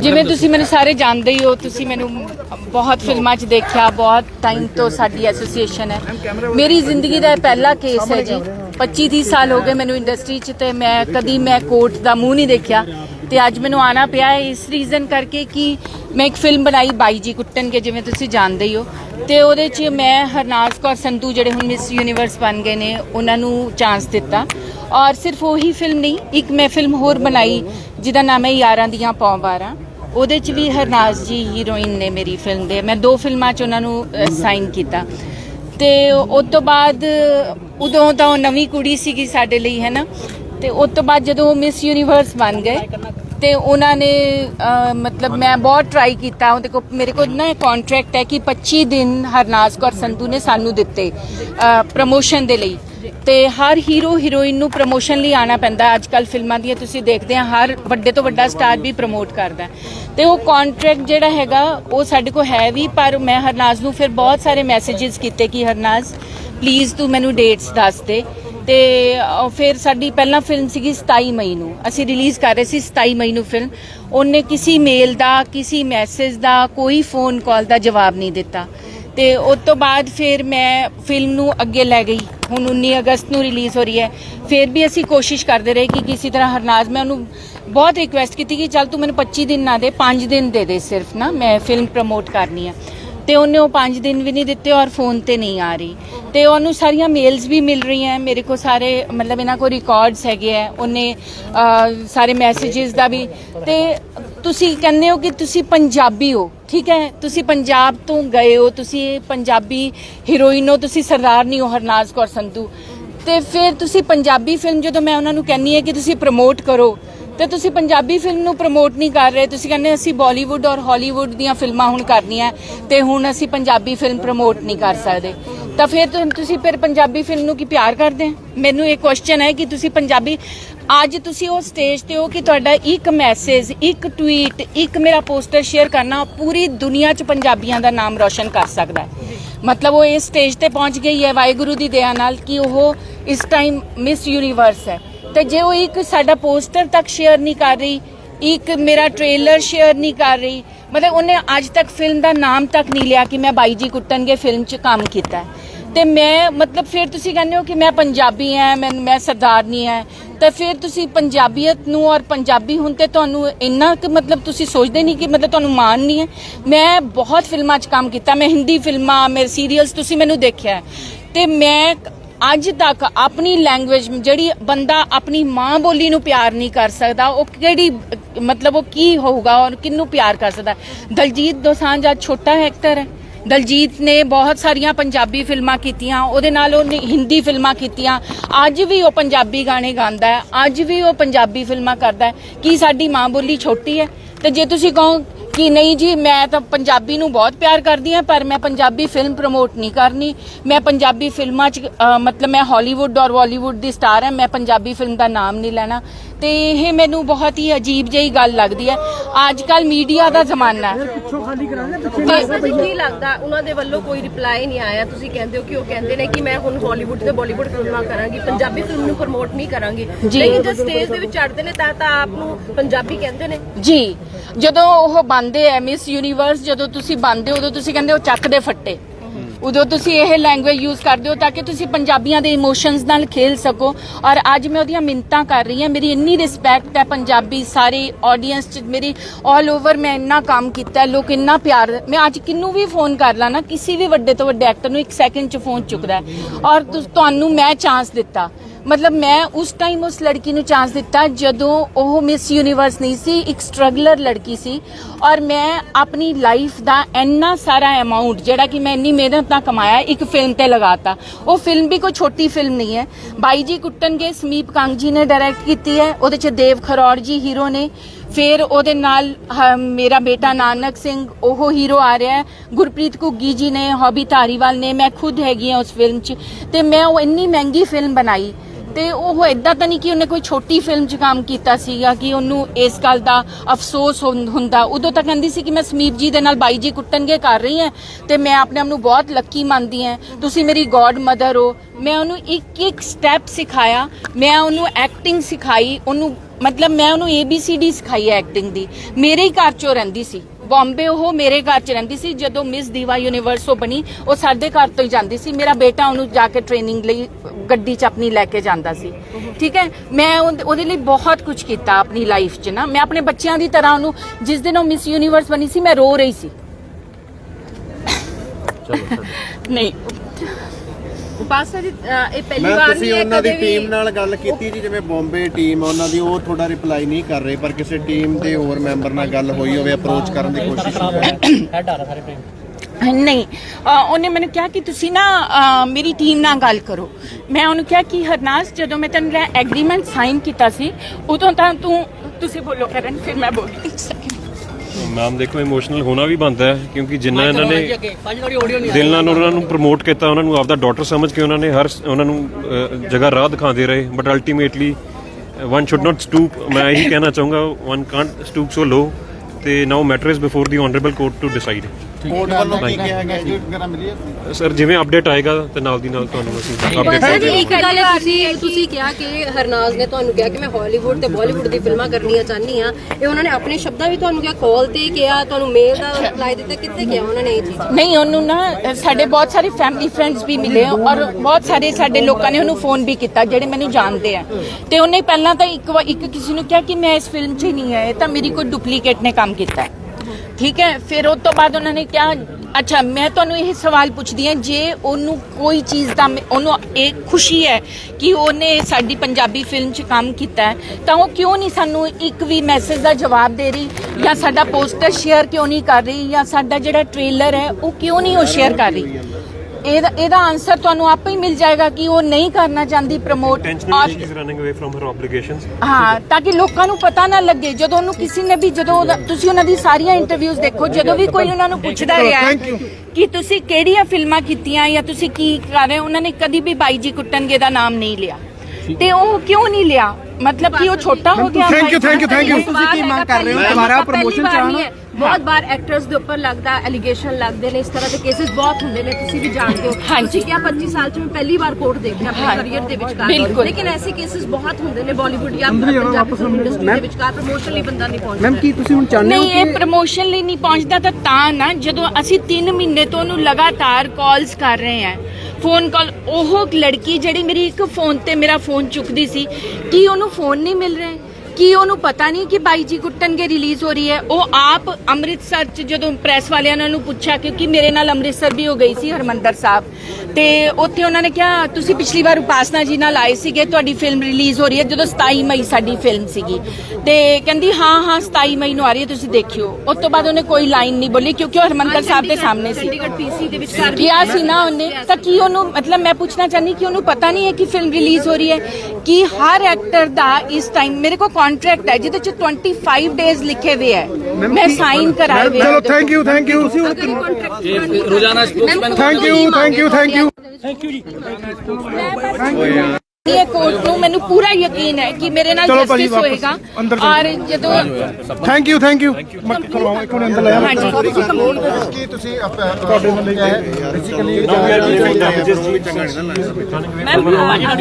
ਜਿਵੇਂ ਤੁਸੀਂ ਮੈਨੂੰ ਸਾਰੇ ਜਾਣਦੇ ਹੀ ਹੋ, ਤੁਸੀਂ ਮੈਨੂੰ ਬਹੁਤ ਫਿਲਮਾਂ 'ਚ ਦੇਖਿਆ, ਬਹੁਤ ਟਾਈਮ ਤੋਂ ਸਾਡੀ ਐਸੋਸੀਏਸ਼ਨ ਹੈ। ਮੇਰੀ ਜ਼ਿੰਦਗੀ ਦਾ ਇਹ ਪਹਿਲਾ ਕੇਸ ਹੈ ਜੀ। 25 30 ਸਾਲ ਹੋ ਗਏ ਮੈਨੂੰ ਇੰਡਸਟਰੀ 'ਚ ਤੇ ਮੈਂ ਕਦੀ ਮੈਂ ਕੋਰਟ ਦਾ ਮੂੰਹ ਨਹੀਂ ਦੇਖਿਆ। ਤੇ ਅੱਜ ਮੈਨੂੰ ਆਣਾ ਪਿਆ ਇਸ ਰੀਜ਼ਨ ਕਰਕੇ ਕਿ ਮੈਂ ਇੱਕ ਫਿਲਮ ਬਣਾਈ ਬਾਈ ਜੀ ਕੁੱਟਣਗੇ, ਜਿਵੇਂ ਤੁਸੀਂ ਜਾਣਦੇ ਹੀ ਹੋ। ਤੇ ਉਹਦੇ 'ਚ ਮੈਂ ਹਰਨਾਜ ਕੌਰ ਸੰਧੂ ਜਿਹੜੇ ਹੁਣ ਮਿਸ ਯੂਨੀਵਰਸ ਬਣ ਗਏ ਨੇ, ਉਹਨਾਂ ਨੂੰ ਚਾਂਸ ਦਿੱਤਾ। ਔਰ ਸਿਰਫ ਉਹੀ ਫਿਲਮ ਨਹੀਂ, ਇੱਕ ਮੈਂ ਫਿਲਮ ਹੋਰ ਬਣਾਈ, ਜਿਹਦਾ ਨਾਮ ਹੈ ਯਾਰਾਂ ਦੀਆਂ ਪੌਂਵਾਰਾਂ ਉਹਦੇ 'ਚ ਵੀ ਹਰਨਾਜ ਜੀ ਹੀਰੋਇਨ ਨੇ ਮੇਰੀ ਫਿਲਮ ਦੇ। ਮੈਂ ਦੋ ਫਿਲਮਾਂ 'ਚ ਉਹਨਾਂ ਨੂੰ ਸਾਈਨ ਕੀਤਾ। ਤੇ ਉਸ ਤੋਂ ਬਾਅਦ, ਉਦੋਂ ਤਾਂ ਉਹ ਨਵੀਂ ਕੁੜੀ ਸੀਗੀ ਸਾਡੇ ਲਈ, ਹੈ ਨਾ? ਤੇ ਉਸ ਤੋਂ ਬਾਅਦ ਜਦੋਂ ਉਹ ਮਿਸ ਯੂਨੀਵਰਸ ਬਣ ਗਏ, ਤੇ ਉਹਨਾਂ ਨੇ ਮਤਲਬ ਮੈਂ ਬਹੁਤ ਟਰਾਈ ਕੀਤਾ। ਉਹਦੇ ਕੋ ਮੇਰੇ ਕੋਲ ਨਾ ਕੰਟਰੈਕਟ ਹੈ ਕਿ 25 ਦਿਨ ਹਰਨਾਜ ਕੌਰ ਸੰਧੂ ਨੇ ਸਾਨੂੰ ਦਿੱਤੇ ਪ੍ਰਮੋਸ਼ਨ ਦੇ ਲਈ। ਤੇ ਹਰ ਹੀਰੋ ਹੀਰੋਇਨ ਨੂੰ ਪ੍ਰੋਮੋਸ਼ਨ ਲਈ ਆਣਾ ਪੈਂਦਾ ਅੱਜ ਕੱਲ ਫਿਲਮਾਂ ਦੀਆਂ ਤੁਸੀਂ ਦੇਖਦੇ ਆ, ਹਰ ਵੱਡੇ ਤੋਂ ਵੱਡਾ ਸਟਾਰ ਵੀ ਪ੍ਰਮੋਟ ਕਰਦਾ ਹੈ। ਤੇ ਉਹ ਕੰਟਰੈਕਟ ਜਿਹੜਾ ਹੈਗਾ, ਉਹ ਸਾਡੇ ਕੋਲ ਹੈ ਵੀ, ਪਰ ਮੈਂ ਹਰਨਾਜ ਨੂੰ ਫਿਰ ਬਹੁਤ ਸਾਰੇ ਮੈਸੇजेस ਕੀਤੇ ਕਿ ਹਰਨਾਜ ਪਲੀਜ਼ ਤੂੰ ਮੈਨੂੰ ਡੇਟਸ ਦੱਸ ਦੇ। ਤੇ ਫਿਰ ਸਾਡੀ ਪਹਿਲਾਂ ਫਿਲਮ ਸੀਗੀ 27 ਮਈ ਨੂੰ। ਅਸੀਂ ਰਿਲੀਜ਼ ਕਰ ਰਹੇ ਸੀ 27 ਮਈ ਨੂੰ ਫਿਲਮ ਉਹਨੇ ਕਿਸੇ ਮੇਲ ਦਾ, ਕਿਸੇ ਮੈਸੇਜ ਦਾ, ਕੋਈ ਫੋਨ ਕਾਲ ਦਾ ਜਵਾਬ ਨਹੀਂ ਦਿੱਤਾ। ਤੇ ਉਸ ਤੋਂ ਬਾਅਦ ਫਿਰ ਮੈਂ ਫਿਲਮ ਨੂੰ ਅੱਗੇ ਲੈ ਗਈ। ਹੁਣ 19 ਅਗਸਤ ਨੂੰ ਰਿਲੀਜ਼ ਹੋ ਰਹੀ ਹੈ। ਫਿਰ ਵੀ ਅਸੀਂ ਕੋਸ਼ਿਸ਼ ਕਰਦੇ ਰਹੇ ਕਿ ਕਿਸੇ ਤਰ੍ਹਾਂ ਹਰਨਾਜ, ਮੈਂ ਉਹਨੂੰ ਬਹੁਤ ਰਿਕੁਐਸਟ ਕੀਤੀ ਕਿ ਚੱਲ ਤੂੰ ਮੈਨੂੰ 25 ਦਿਨ ਨਾ ਦੇ 5 ਦਿਨ ਦੇ ਦੇ ਸਿਰਫ ਨਾ, ਮੈਂ ਫਿਲਮ ਪ੍ਰਮੋਟ ਕਰਨੀ ਹੈ ਤੇ ਉਹਨੇ ਉਹ 5 ਦਿਨ ਵੀ ਨਹੀਂ ਦਿੱਤੇ ਔਰ ਫੋਨ ਤੇ ਨਹੀਂ ਆ ਰਹੀ। ਤੇ ਉਹਨੂੰ ਸਾਰੀਆਂ ਮੇਲਸ ਵੀ ਮਿਲ ਰਹੀਆਂ ਮੇਰੇ ਕੋਲ ਸਾਰੇ, ਮਤਲਬ ਇਹਨਾਂ ਕੋਲ ਰਿਕਾਰਡਸ ਹੈਗੇ ਆ ਉਹਨੇ ਸਾਰੇ ਮੈਸੇजेस ਦਾ ਵੀ। ਤੇ ਤੁਸੀਂ ਕਹਿੰਦੇ ਹੋ ਕਿ ਤੁਸੀਂ ਪੰਜਾਬੀ ਹੋ, ਠੀਕ ਹੈ? ਤੁਸੀਂ ਪੰਜਾਬ ਤੋਂ ਗਏ ਹੋ, ਤੁਸੀਂ ਪੰਜਾਬੀ ਹੀਰੋਇਨ ਹੋ, ਤੁਸੀਂ ਸਰਦਾਰ ਨਹੀਂ ਹੋ ਹਰਨਾਜ ਕੌਰ ਸੰਧੂ। ਤੇ ਫਿਰ ਤੁਸੀਂ ਪੰਜਾਬੀ ਫਿਲਮ ਜਦੋਂ ਮੈਂ ਉਹਨਾਂ ਨੂੰ ਕਹਿੰਨੀ ਹੈ ਕਿ ਤੁਸੀਂ ਪ੍ਰਮੋਟ ਕਰੋ, ਤੇ ਤੁਸੀਂ ਪੰਜਾਬੀ ਫਿਲਮ ਨੂੰ ਪ੍ਰਮੋਟ ਨਹੀਂ ਕਰ ਰਹੇ, ਤੁਸੀਂ ਕਹਿੰਦੇ ਅਸੀਂ ਬਾਲੀਵੁੱਡ ਔਰ ਹਾਲੀਵੁੱਡ ਦੀਆਂ ਫਿਲਮਾਂ ਹੁਣ ਕਰਨੀਆਂ, ਤੇ ਹੁਣ ਅਸੀਂ ਪੰਜਾਬੀ ਫਿਲਮ ਪ੍ਰਮੋਟ ਨਹੀਂ ਕਰ ਸਕਦੇ। ਤਾਂ ਫਿਰ ਤੁਸੀਂ ਫਿਰ ਪੰਜਾਬੀ ਫਿਲਮ ਨੂੰ ਕੀ ਪਿਆਰ ਕਰਦੇ ਆ ਮੈਨੂੰ ਇਹ ਕੁਐਸਚਨ ਹੈ ਕਿ ਤੁਸੀਂ ਪੰਜਾਬੀ ਅੱਜ ਤੁਸੀਂ ਉਹ ਸਟੇਜ ਤੇ ਹੋ ਕਿ ਤੁਹਾਡਾ ਇੱਕ ਮੈਸੇਜ ਇੱਕ ਟਵੀਟ ਇੱਕ ਮੇਰਾ ਪੋਸਟਰ ਸ਼ੇਅਰ ਕਰਨਾ ਪੂਰੀ ਦੁਨੀਆ 'ਚ ਪੰਜਾਬੀਆਂ ਦਾ ਨਾਮ ਰੌਸ਼ਨ ਕਰ ਸਕਦਾ ਹੈ। ਮਤਲਬ ਉਹ ਇਸ ਸਟੇਜ ਤੇ ਪਹੁੰਚ ਗਈ ਹੈ ਵਾਹਿਗੁਰੂ ਦੀ ਦਇਆ ਨਾਲ ਕਿ ਉਹ ਇਸ ਟਾਈਮ ਮਿਸ ਯੂਨੀਵਰਸ ਹੈ। ਤੇ ਜੇ ਉਹ ਇੱਕ ਸਾਡਾ ਪੋਸਟਰ ਤੱਕ ਸ਼ੇਅਰ ਨਹੀਂ ਕਰ ਰਹੀ ਇੱਕ ਮੇਰਾ ਟ੍ਰੇਲਰ ਸ਼ੇਅਰ ਨਹੀਂ ਕਰ ਰਹੀ ਮਤਲਬ ਉਹਨੇ ਅੱਜ ਤੱਕ ਫਿਲਮ ਦਾ ਨਾਮ ਤੱਕ ਨਹੀਂ ਲਿਆ ਕਿ ਮੈਂ ਬਾਈ ਜੀ ਕੁੱਟਣਗੇ ਫਿਲਮ 'ਚ ਕੰਮ ਕੀਤਾ ਹੈ। ਤੇ ਮੈਂ, ਮਤਲਬ ਫਿਰ ਤੁਸੀਂ ਕਹਿੰਦੇ ਹੋ ਕਿ ਮੈਂ ਪੰਜਾਬੀ ਹਾਂ, ਮੈਂ ਮੈਂ ਸਰਦਾਰਨੀ ਹਾਂ। ਤਾਂ ਫਿਰ ਤੁਸੀਂ ਪੰਜਾਬੀਅਤ ਨੂੰ ਔਰ ਪੰਜਾਬੀ ਹੁਣ ਤੇ ਤੁਹਾਨੂੰ ਇੰਨਾ ਕਿ ਮਤਲਬ ਤੁਸੀਂ ਸੋਚਦੇ ਨਹੀਂ ਕਿ ਮਤਲਬ ਤੁਹਾਨੂੰ ਮਾਣ ਨਹੀਂ ਹੈ। ਮੈਂ ਬਹੁਤ ਫਿਲਮਾਂ 'ਚ ਕੰਮ ਕੀਤਾ, ਮੈਂ ਹਿੰਦੀ ਫਿਲਮਾਂ ਮੇਰੇ ਸੀਰੀਅਲਸ ਤੁਸੀਂ ਮੈਨੂੰ ਦੇਖਿਆ ਹੈ। ਤੇ ਮੈਂ ਅੱਜ ਤੱਕ ਆਪਣੀ ਲੈਂਗੁਏਜ ਜਿਹੜੀ ਬੰਦਾ ਆਪਣੀ ਮਾਂ ਬੋਲੀ ਨੂੰ ਪਿਆਰ ਨਹੀਂ ਕਰ ਸਕਦਾ, ਉਹ ਕਿਹੜੀ, ਮਤਲਬ ਉਹ ਕੀ ਹੋਊਗਾ ਔਰ ਕਿਹਨੂੰ ਪਿਆਰ ਕਰ ਸਕਦਾ? ਦਲਜੀਤ ਦੋਸਾਂਝ ਅੱਜ ਛੋਟਾ ਐਕਟਰ ਹੈ। ਦਲਜੀਤ ਨੇ ਬਹੁਤ ਸਾਰੀਆਂ ਪੰਜਾਬੀ ਫਿਲਮਾਂ ਕੀਤੀਆਂ, ਉਹਦੇ ਨਾਲ ਉਹਨੇ ਹਿੰਦੀ ਫਿਲਮਾਂ ਕੀਤੀਆਂ। ਅੱਜ ਵੀ ਉਹ ਪੰਜਾਬੀ ਗਾਣੇ ਗਾਉਂਦਾ ਹੈ, ਅੱਜ ਵੀ ਉਹ ਪੰਜਾਬੀ ਫਿਲਮਾਂ ਕਰਦਾ ਹੈ। ਕੀ ਸਾਡੀ ਮਾਂ ਬੋਲੀ ਛੋਟੀ ਹੈ? ਤੇ ਜੇ ਤੁਸੀਂ ਕਹੋ ਕਿ ਨਹੀਂ ਜੀ ਮੈਂ ਤਾਂ ਪੰਜਾਬੀ ਨੂੰ ਬਹੁਤ ਪਿਆਰ ਕਰਦੀ ਹਾਂ ਪਰ ਮੈਂ ਪੰਜਾਬੀ ਫਿਲਮ ਪ੍ਰਮੋਟ ਨਹੀਂ ਕਰਨੀ। ਮੈਂ ਪੰਜਾਬੀ ਫਿਲਮਾਂ 'ਚ ਮਤਲਬ ਮੈਂ ਹਾਲੀਵੁੱਡ ਔਰ ਬਾਲੀਵੁੱਡ ਦੀ ਸਟਾਰ ਹਾਂ ਮੈਂ ਪੰਜਾਬੀ ਫਿਲਮ ਦਾ ਨਾਮ ਨਹੀਂ ਲੈਣਾ। ਤੇ ਇਹ ਮੈਨੂੰ ਬਹੁਤ ਹੀ ਅਜੀਬ ਜਿਹੀ ਗੱਲ ਲੱਗਦੀ ਹੈ। ਅੱਜ ਕੱਲ ਮੀਡੀਆ ਦਾ ਜ਼ਮਾਨਾ ਹੈ। ਤੁਹਾਨੂੰ ਕੀ ਲੱਗਦਾ ਉਹਨਾਂ ਦੇ ਵੱਲੋਂ ਕੋਈ ਰਿਪਲਾਈ ਨਹੀਂ ਆਇਆ? ਤੁਸੀਂ ਕਹਿੰਦੇ ਹੋ ਕਿ ਉਹ ਕਹਿੰਦੇ ਨੇ ਕਿ ਮੈਂ ਹੁਣ ਹਾਲੀਵੁੱਡ ਤੇ ਬਾਲੀਵੁੱਡ ਫਿਲਮਾਂ ਕਰਾਂਗੀ ਪੰਜਾਬੀ ਫਿਲਮ ਨੂੰ ਪ੍ਰਮੋਟ ਨਹੀਂ ਕਰਾਂਗੀ। ਜੀ। ਲੇਕਿਨ ਜਦ ਸਟੇਜ ਦੇ ਵਿੱਚ ਚੜ੍ਹਦੇ ਨੇ ਤਾਂ ਤਾਂ ਆਪ ਨੂੰ ਪੰਜਾਬੀ ਕਹਿੰਦੇ ਨੇ। ਜੀ। ਜਦੋਂ ਉਹ ਬੰਦੇ ਐ ਮਿਸ ਯੂਨੀਵਰਸ ਜਦੋਂ ਤੁਸੀਂ ਬੰਦੇ, ਉਦੋਂ ਤੁਸੀਂ ਕਹਿੰਦੇ ਉਹ ਚੱਕਦੇ ਫੱਟੇ। ਉਦੋਂ ਤੁਸੀਂ ਇਹ ਲੈਂਗੁਏਜ ਯੂਜ਼ ਕਰਦੇ ਹੋ ਤਾਂ ਕਿ ਤੁਸੀਂ ਪੰਜਾਬੀਆਂ ਦੇ ਇਮੋਸ਼ਨਸ ਨਾਲ ਖੇਲ ਸਕੋ। ਔਰ ਅੱਜ ਮੈਂ ਉਹਦੀਆਂ ਮਿੰਤਾਂ ਕਰ ਰਹੀ ਹਾਂ। ਮੇਰੀ ਇੰਨੀ ਰਿਸਪੈਕਟ ਹੈ ਪੰਜਾਬੀ ਸਾਰੇ ਆਡੀਅנס ਚ। ਮੇਰੀ 올 ਓਵਰ ਮੈਂ ਇੰਨਾ ਕੰਮ ਕੀਤਾ, ਲੋਕ ਇੰਨਾ ਪਿਆਰ ਮੈਂ ਅੱਜ ਕਿੰਨੂੰ ਵੀ ਫੋਨ ਕਰ ਲਾਂ ਨਾ, ਕਿਸੇ ਵੀ ਵੱਡੇ ਤੋਂ ਵੱਡੇ ਐਕਟਰ ਨੂੰ ਇੱਕ ਸੈਕਿੰਡ ਚ ਫੋਨ ਚੁੱਕਦਾ ਔਰ ਤੁਹਾਨੂੰ ਮੈਂ ਚਾਂਸ ਦਿੱਤਾ। ਮਤਲਬ ਮੈਂ ਉਸ ਟਾਈਮ ਉਸ ਲੜਕੀ ਨੂੰ ਚਾਂਸ ਦਿੱਤਾ ਜਦੋਂ ਉਹ ਮਿਸ ਯੂਨੀਵਰਸ ਨਹੀਂ ਸੀ, ਇੱਕ ਸਟਰਗਲਰ ਲੜਕੀ ਸੀ ਔਰ ਮੈਂ ਆਪਣੀ ਲਾਈਫ ਦਾ ਇੰਨਾ ਸਾਰਾ ਅਮਾਉਂਟ ਜਿਹੜਾ ਕਿ ਮੈਂ ਇੰਨੀ ਮਿਹਨਤ ਨਾਲ ਕਮਾਇਆ, ਇੱਕ ਫਿਲਮ ਤੇ ਲਗਾਤਾ। ਉਹ ਫਿਲਮ ਵੀ ਕੋਈ ਛੋਟੀ ਫਿਲਮ ਨਹੀਂ ਹੈ। ਬਾਈ ਜੀ ਕੁੱਟਣਗੇ, ਸਮੀਪ ਕੰਗ ਜੀ ਨੇ ਡਾਇਰੈਕਟ ਕੀਤੀ ਹੈ, ਉਹਦੇ ਚ ਦੇਵ ਖਰੌੜ ਜੀ ਹੀਰੋ ਨੇ। ਫਿਰ ਉਹਦੇ ਨਾਲ ਮੇਰਾ ਬੇਟਾ ਨਾਨਕ ਸਿੰਘ, ਉਹ ਹੀਰੋ ਆ ਰਿਹਾ ਹੈ। ਗੁਰਪ੍ਰੀਤ ਘੁੱਗੀ ਜੀ ਨੇ, ਹੌਬੀ ਧਾਰੀਵਾਲ ਨੇ, ਮੈਂ ਖੁਦ ਹੈਗੀ ਹਾਂ ਉਸ ਫਿਲਮ 'ਚ। ਤੇ ਮੈਂ ਉਹ ਇੰਨੀ ਮਹਿੰਗੀ ਫਿਲਮ ਬਣਾਈ ਤੇ ਉਹ ਇਦਾਂ ਤਾਂ ਨਹੀਂ ਕਿ ਉਹਨੇ ਕੋਈ ਛੋਟੀ ਫਿਲਮ 'ਚ ਕੰਮ ਕੀਤਾ ਸੀਗਾ ਕਿ ਉਹਨੂੰ ਇਸ ਗੱਲ ਦਾ ਅਫਸੋਸ ਹੁੰ- ਹੁੰਦਾ। ਉਦੋਂ ਤਾਂ ਕਹਿੰਦੀ ਸੀ ਕਿ ਮੈਂ ਸਮੀਪ ਜੀ ਦੇ ਨਾਲ ਬਾਈ ਜੀ ਕੁੱਟਣਗੇ, ਕਰ ਰਹੀ ਹਾਂ। ਤੇ ਮੈਂ ਆਪਣੇ ਆਪ ਨੂੰ ਬਹੁਤ ਲੱਕੀ ਮੰਨਦੀ ਹਾਂ। ਤੁਸੀਂ ਮੇਰੀ ਗੋਡ ਮਦਰ ਹੋ। ਮੈਂ ਉਹਨੂੰ ਇੱਕ ਇੱਕ ਸਟੈਪ ਸਿਖਾਇਆ। ਮੈਂ ਉਹਨੂੰ ਐਕਟਿੰਗ ਸਿਖਾਈ। ਉਹਨੂੰ ਮਤਲਬ ਮੈਂ ਉਹਨੂੰ ABCD ਸਿਖਾਈ ਹੈ ਐਕਟਿੰਗ ਦੀ। ਮੇਰੇ ਹੀ ਘਰ ਚੋਂ ਰਹਿੰਦੀ ਸੀ। ਬੰਬੇ ਉਹ ਮੇਰੇ ਘਰ ਚ ਰਹਿੰਦੀ ਸੀ ਜਦੋਂ ਮਿਸ ਦੀਵਾ ਯੂਨੀਵਰਸ ਉਹ ਬਣੀ ਉਹ ਸਾਡੇ ਘਰ ਤੋਂ ਹੀ ਜਾਂਦੀ ਸੀ। ਮੇਰਾ ਬੇਟਾ ਉਹਨੂੰ ਜਾ ਕੇ ਟ੍ਰੇਨਿੰਗ ਲਈ ਗੱਡੀ ਚ ਆਪਣੀ ਲੈ ਕੇ ਜਾਂਦਾ ਸੀ। ਠੀਕ ਹੈ? ਮੈਂ ਉਹਦੇ ਉਹਦੇ ਲਈ ਬਹੁਤ ਕੁਝ ਕੀਤਾ ਆਪਣੀ ਲਾਈਫ 'ਚ ਨਾ। ਮੈਂ ਆਪਣੇ ਬੱਚਿਆਂ ਦੀ ਤਰ੍ਹਾਂ ਉਹਨੂੰ ਜਿਸ ਦਿਨ ਉਹ ਮਿਸ ਯੂਨੀਵਰਸ ਬਣੀ ਸੀ ਮੈਂ ਰੋ ਰਹੀ ਸੀ। ਨਹੀਂ। ਉਪਾਸਨਾ ਜੀ ਅਹ ਇਹ ਪਹਿਲੀ ਮੈਂ ਵਾਰ ਤੁਸੀਂ ਨਹੀਂ ਹੈ ਉਹਨਾਂ ਦੀ ਕਦੇ ਵੀ। ਟੀਮ ਨਾਲ ਗੱਲ ਕੀਤੀ ਜੀ ਜਿਵੇਂ ਬੰਬੇ ਟੀਮ ਉਹਨਾਂ ਦੀ ਉਹ ਤੁਹਾਡਾ ਰਿਪਲਾਈ ਨਹੀਂ ਕਰ ਰਹੇ ਪਰ ਕਿਸੇ ਟੀਮ ਦੇ ਹੋਰ ਮੈਂਬਰ ਨਾਲ ਗੱਲ ਹੋਈ ਹੋਵੇ ਅਪਰੋਚ ਕਰਨ ਦੀ ਕੋਸ਼ਿਸ਼ ਨਹੀਂ ਅ, ਉਹਨੇ ਮੈਨੂੰ ਕਿਹਾ ਕਿ ਤੁਸੀਂ ਨਾ ਅ, ਮੇਰੀ ਟੀਮ ਨਾਲ ਗੱਲ ਕਰੋ। ਮੈਂ ਉਹਨੂੰ ਕਿਹਾ ਕਿ ਹਰਨਾਸ ਜਦੋਂ ਮੈਂ ਤੈਨੂੰ ਐਗਰੀਮੈਂਟ ਸਾਈਨ ਕੀਤਾ ਸੀ ਉਦੋਂ ਤਾਂ ਤੂੰ ਤੁਸੀਂ ਬੋਲੋ ਕਰਨ ਫਿਰ ਮੈਂ ਬੋਲੀ ਇੱਕ second। ਮੈਮ ਦੇਖੋ ਇਮੋਸ਼ਨਲ ਹੋਣਾ ਵੀ ਬਣਦਾ ਹੈ ਕਿਉਂਕਿ ਜਿੰਨਾ ਇਹਨਾਂ ਨੇ ਦਿਲ ਨਾਲ ਉਹਨਾਂ ਨੂੰ ਪ੍ਰਮੋਟ ਕੀਤਾ ਉਹਨਾਂ ਨੂੰ ਆਪਦਾ ਡਾਟਰ ਸਮਝ ਕੇ ਉਹਨਾਂ ਨੇ ਹਰ ਉਹਨਾਂ ਨੂੰ ਅਹ, ਜਗ੍ਹਾ ਰਾਹ ਦਿਖਾਉਂਦੇ ਰਹੇ। But ultimately one should not stoop ਮੈਂ ਇਹੀ ਕਹਿਣਾ ਚਾਹੂੰਗਾ one can't stoop so low ਤੇ now matter is before the honourable court to decide court ਵੱਲੋਂ ਕੀ ਕਿਹਾ ਗਿਆ? ਜੀ ਸਰ ਜਿਵੇਂ ਅਪਡੇਟ ਆਏਗਾ ਤੇ ਨਾਲ ਦੀ ਨਾਲ ਤੁਹਾਨੂੰ ਅਸੀਂ ਅਪਡੇਟ ਸਰ ਜੀ ਕਰਾਂਗੇ। ਇੱਕ ਗੱਲ ਤੁਸੀਂ ਤੁਸੀਂ ਕਿਹਾ ਕਿ ਹਰਨਾਜ਼ ਨੇ ਤੁਹਾਨੂੰ ਕਿਹਾ ਕਿ ਮੈਂ ਹਾਲੀਵੁੱਡ ਤੇ ਬਾਲੀਵੁੱਡ ਦੀ ਫਿਲਮਾਂ ਕਰਨੀਆਂ ਚਾਹਨੀ ਆ ਇਹ ਉਹਨਾਂ ਨੇ ਆਪਣੇ ਸ਼ਬਦਾਂ ਵੀ ਤੁਹਾਨੂੰ ਕਿਹਾ ਕਾਲ ਤੇ ਕਿਹਾ ਤੁਹਾਨੂੰ ਮੇਲ ਦਾ ਰਿਪਲਾਈ ਦਿੱਤਾ ਕਿੱਥੇ ਕਿਹਾ ਉਹਨਾਂ ਨੇ ਇਹ ਚੀਜ਼? ਨਹੀਂ ਉਹਨੂੰ ਨਾ ਸਾਡੇ ਬਹੁਤ ਸਾਰੇ ਫੈਮਿਲੀ ਫਰੈਂਡਸ ਵੀ ਮਿਲੇ ਔਰ ਬਹੁਤ ਸਾਰੇ ਸਾਡੇ ਲੋਕਾਂ ਨੇ ਉਹਨੂੰ ਫੋਨ ਵੀ ਕੀਤਾ ਜਿਹੜੇ ਮੈਨੂੰ ਜਾਣਦੇ ਆ। ਤੇ ਉਹਨੇ ਪਹਿਲਾਂ ਤਾਂ ਇੱਕ ਇੱਕ ਕਿਸੇ ਨੂੰ ਕਿਹਾ ਕਿ ਮੈਂ ਇਸ ਫਿਲਮ 'ਚ ਨਹੀਂ ਆਇਆ ਇਹ ਤਾਂ ਮੇਰੀ ਕੋਈ ਡੁਪਲੀਕੇਟ ਨੇ ਕੰਮ ਕੀਤਾ। ਹੈ ਠੀਕ ਹੈ, ਫਿਰ ਉਹ ਤੋਂ ਬਾਅਦ ਉਹਨਾਂ ਨੇ ਕਿਹਾ, ਅੱਛਾ, ਮੈਂ ਤੁਹਾਨੂੰ ਇਹ ਸਵਾਲ ਪੁੱਛਦੀ ਹਾਂ, ਜੇ ਉਹਨੂੰ ਕੋਈ ਚੀਜ਼ ਦਾ ਉਹਨੂੰ ਇਹ ਖੁਸ਼ੀ ਹੈ ਕਿ ਉਹਨੇ ਸਾਡੀ ਪੰਜਾਬੀ ਫਿਲਮ 'ਚ ਕੰਮ ਕੀਤਾ ਤਾਂ ਉਹ ਕਿਉਂ ਨਹੀਂ ਸਾਨੂੰ ਇੱਕ ਵੀ ਮੈਸੇਜ ਦਾ ਜਵਾਬ ਦੇ ਰਹੀ ਜਾਂ ਸਾਡਾ ਪੋਸਟਰ ਸ਼ੇਅਰ ਕਿਉਂ ਨਹੀਂ ਕਰ ਰਹੀ ਜਾਂ ਸਾਡਾ ਜਿਹੜਾ ਟ੍ਰੇਲਰ ਹੈ, ਉਹ ਕਿਉਂ ਨਹੀਂ ਉਹ ਸ਼ੇਅਰ ਕਰ ਰਹੀ? ਇਹਦਾ ਇਹਦਾ ਆਨਸਰ ਤੁਹਾਨੂੰ ਆਪੇ ਹੀ ਮਿਲ ਜਾਏਗਾ ਕਿ ਉਹ ਨਹੀਂ ਕਰਨਾ ਚਾਹੁੰਦੀ promote intentionally she is running away from her obligations ਹਾਂ ਤਾਂ ਕਿ ਲੋਕਾਂ ਨੂੰ ਪਤਾ ਨਾ ਲੱਗੇ ਜਦੋਂ ਉਹਨੂੰ ਕਿਸੇ ਨੇ ਵੀ ਜਦੋਂ ਉਹਦਾ- ਤੁਸੀਂ ਉਹਨਾਂ ਦੀ ਸਾਰੀਆਂ ਇੰਟਰਵਿਊਜ਼ ਦੇਖੋ ਜਦੋਂ ਵੀ ਕੋਈ ਉਹਨਾਂ ਨੂੰ ਪੁੱਛਦਾ ਰਿਹਾ ਹੈ ਕਿ ਤੁਸੀਂ ਕਿਹੜੀਆਂ ਫਿਲਮਾਂ ਕੀਤੀਆਂ ਜਾਂ ਤੁਸੀਂ ਕੀ ਕਰ ਰਹੇ ਹੋ ਉਹਨਾਂ ਨੇ ਕਦੀ ਵੀ ਬਾਈ ਜੀ ਕੁੱਟਣਗੇ ਦਾ ਨਾਮ ਨਹੀਂ ਲਿਆ। ਤੇ ਉਹ ਕਿਉਂ ਨਹੀਂ ਲਿਆ? ਮਤਲਬ ਕਿ ਉਹ ਛੋਟਾ ਹੋ ਗਿਆ Thank you, thank you, thank you. ਤੁਸੀਂ ਕੀ ਮੰਗ ਕਰ ਰਹੇ ਹੋ ਦੁਬਾਰਾ promotion ਚਾਹਣਾ? ਬਹੁਤ ਵਾਰ ਐਕਟਰਸ ਦੇ ਉੱਪਰ ਲੱਗਦਾ ਐਲੀਗੇਸ਼ਨ ਲੱਗਦੇ ਨੇ ਇਸ ਤਰ੍ਹਾਂ ਦੇ ਕੇਸਿਸ ਬਹੁਤ ਹੁੰਦੇ ਨੇ ਤੁਸੀਂ ਵੀ ਜਾਣਦੇ ਹੋ ਹਾਂਜੀ। ਕਿਹਾ 25 ਸਾਲ ਚ ਮੈਂ ਪਹਿਲੀ ਵਾਰ ਕੋਰਟ ਦੇਖਿਆ ਆਪਣੇ। ਕੈਰੀਅਰ ਦੇ। ਵਿਚਕਾਰ ਲੇਕਿਨ ਐਸੇ ਕੇਸਿਸ ਬਹੁਤ ਹੁੰਦੇ ਨੇ ਬਾਲੀਵੁੱਡ ਜਾਂ ਪੰਜਾਬੀ ਫਿਲਮ ਇੰਡਸਟਰੀ ਦੇ ਵਿਚਕਾਰ ਪ੍ਰਮੋਸ਼ਨ ਲਈ ਬੰਦਾ ਨਹੀਂ ਪਹੁੰਚਦਾ ਮੈਮ ਕੀ ਤੁਸੀਂ ਹੁਣ ਚਾਹੁੰਦੇ ਹੋ ਨਹੀਂ ਇਹ ਪ੍ਰਮੋਸ਼ਨ ਲਈ ਨਹੀਂ ਪਹੁੰਚਦਾ ਤਾਂ ਤਾਂ ਨਾ ਜਦੋਂ ਅਸੀਂ 3 ਮਹੀਨੇ ਤੋਂ ਉਹਨੂੰ ਲਗਾਤਾਰ ਕਾਲਸ ਕਰ ਰਹੇ ਹਾਂ ਫੋਨ ਕਾਲ ਉਹ ਲੜਕੀ ਜਿਹੜੀ ਮੇਰੀ ਇੱਕ ਫੋਨ ਤੇ ਮੇਰਾ ਫੋਨ ਚੁੱਕਦੀ ਸੀ, ਕੀ ਉਹਨੂੰ ਫੋਨ ਨਹੀਂ ਮਿਲ ਰਿਹਾ? ਕੀ ਉਹਨੂੰ ਪਤਾ ਨਹੀਂ ਕਿ ਬਾਈ ਜੀ ਕੁੱਟਣਗੇ ਰਿਲੀਜ਼ ਹੋ ਰਹੀ ਹੈ? ਉਹ ਆਪ ਅੰਮ੍ਰਿਤਸਰ ਚ ਜਦੋਂ ਪ੍ਰੈਸ ਵਾਲਿਆਂ ਨੇ ਉਹਨੂੰ ਪੁੱਛਿਆ ਕਿਉਂਕਿ ਮੇਰੇ ਨਾਲ ਅੰਮ੍ਰਿਤਸਰ ਵੀ ਹੋ ਗਈ ਸੀ ਹਰਮੰਦਰ ਸਾਹਿਬ ਤੇ ਉੱਥੇ ਉਹਨਾਂ ਨੇ ਕਿਹਾ ਤੁਸੀਂ ਪਿਛਲੀ ਵਾਰ ਉਪਾਸਨਾ ਜੀ ਨਾਲ ਆਏ ਸੀਗੇ ਤੁਹਾਡੀ ਫਿਲਮ ਰਿਲੀਜ਼ ਹੋ ਰਹੀ ਹੈ ਜਦੋਂ 27 ਮਈ ਸਾਡੀ ਫਿਲਮ ਸੀਗੀ। ਤੇ ਕਹਿੰਦੀ ਹਾਂ ਹਾਂ 27 ਮਈ ਨੂੰ ਆ ਰਹੀ ਹੈ ਤੁਸੀਂ ਦੇਖਿਓ। ਉਸ ਤੋਂ ਬਾਅਦ ਉਹਨੇ ਕੋਈ ਲਾਈਨ ਨਹੀਂ ਬੋਲੀ ਕਿਉਂਕਿ ਉਹ ਹਰਮੰਦਰ ਸਾਹਿਬ ਦੇ ਸਾਹਮਣੇ ਸੀ। ਕਿਹਾ ਸੀ ਨਾ ਉਹਨੇ ਤਾਂ ਕੀ ਉਹਨੂੰ ਮਤਲਬ ਮੈਂ ਪੁੱਛਣਾ ਚਾਹਨੀ ਕਿ ਉਹਨੂੰ ਪਤਾ ਨਹੀਂ ਹੈ ਕਿ ਫਿਲਮ ਰਿਲੀਜ਼ ਹੋ ਰਹੀ ਹੈ ਕਿ ਹਰ ਐਕਟਰ ਦਾ ਇਸ ਟਾਈਮ ਮੇਰੇ ਕੋਲ ਕੰਟਰੈਕਟ ਹੈ ਜਿਹਦੇ ਚ 25 ਡੇਜ਼ ਲਿਖੇ ਹੋਏ ਹੈ ਮੈਂ ਸਾਈਨ ਕਰਾਏ ਹੋਏ ਚਲੋ ਥੈਂਕ ਯੂ ਥੈਂਕ ਯੂ ਅਗਰ ਇਹ ਕੰਟਰੈਕਟ ਰੋਜ਼ਾਨਾ thank you thank you thank you ਇਹ ਕੋਰਟ ਨੂੰ ਮੈਨੂੰ ਪੂਰਾ ਯਕੀਨ ਹੈ ਕਿ ਮੇਰੇ ਨਾਲ ਚਲੋ ਭਾਜੀ, ਜਸਟਿਸ ਵਾਪਸ ਹੋਏਗਾ। ਅੰਦਰ ਔਰ ਜਦੋਂ ਥੈਂਕ ਯੂ ਥੈਂਕ ਯੂ ਮੈਂ ਕਰਵਾਵਾਂ ਇੱਕ ਮਿੰਟ ਅੰਦਰ ਲੈ ਆਵਾਂ। ਹਾਂਜੀ ਕੀ ਤੁਸੀਂ ਤੁਹਾਡੇ ਵੱਲੋਂ ਬੇਸਿਕਲੀ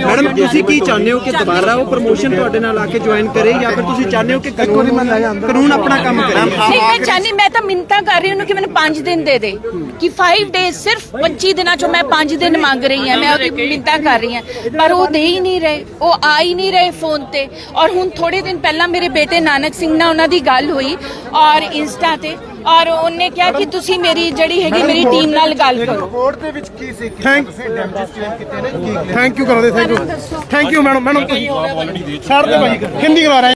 ਮੈਡਮ ਤੁਸੀਂ ਕੀ ਚਾਹੁੰਦੇ ਹੋ ਕਿ ਦੁਬਾਰਾ ਉਹ ਪ੍ਰੋਮੋਸ਼ਨ ਤੁਹਾਡੇ ਨਾਲ ਆ ਕੇ ਜੁਆਇਨ ਕਰੇ ਜਾਂ ਫਿਰ ਤੁਸੀਂ ਚਾਹੁੰਦੇ ਹੋ ਕਿ ਕਾਨੂੰਨ ਕਾਨੂੰਨ ਆਪਣਾ ਕੰਮ ਕਰੇ? ਨਹੀਂ ਮੈਂ ਚਾਹਨੀ ਮੈਂ ਤਾਂ ਮਿੰਤਾ ਕਰ ਰਹੀ ਉਹਨੂੰ ਕਿ ਮੈਨੂੰ 5 ਦਿਨ ਦੇ ਦੇ। ਕਿ 5 ਡੇਜ਼ ਸਿਰਫ 25 ਦਿਨਾਂ ਚੋਂ ਮੈਂ 5 ਦਿਨ ਮੰਗ ਰਹੀ ਹਾਂ ਮੈਂ ਉਹਦੀ ਮਿੰਤਾ ਕਰ ਰਹੀ ਹਾਂ। ਪਰ ਉਹ ਦੇ ਹੀ ਨਹੀਂ ਰਹੇ। ਉਹ ਆ ਹੀ ਨਹੀਂ ਰਹੇ ਫੋਨ ਤੇ। ਔਰ ਹੁਣ ਥੋੜੇ ਦਿਨ ਪਹਿਲਾਂ ਮੇਰੇ ਬੇਟੇ ਨਾਨਕ ਸਿੰਘ ਨਾਲ ਉਹਨਾਂ ਦੀ ਗੱਲ ਹੋਈ ਔਰ ਇੰਸਟਾ ਤੇ। ਔਰ ਉਹਨੇ ਕਿਹਾ ਕਿ ਤੁਸੀਂ ਮੇਰੀ ਜਿਹੜੀ ਹੈਗੀ ਮੇਰੀ ਟੀਮ ਨਾਲ ਗੱਲ ਕਰੋ। ਕੋਰਟ ਦੇ ਵਿੱਚ ਕੀ ਸੀ? Thank- ਤੁਸੀਂ ਡੈਮੇਜ ਕਲੇਮ ਕੀਤੇ ਨੇ ਕੀ ਥੈਂਕ ਯੂ ਕਰਦੇ thank you thank you madam madam ਛੱਡ ਦੇ ਭਾਈ ਹਿੰਦੀ ਕਰਵਾ ਰਹੇ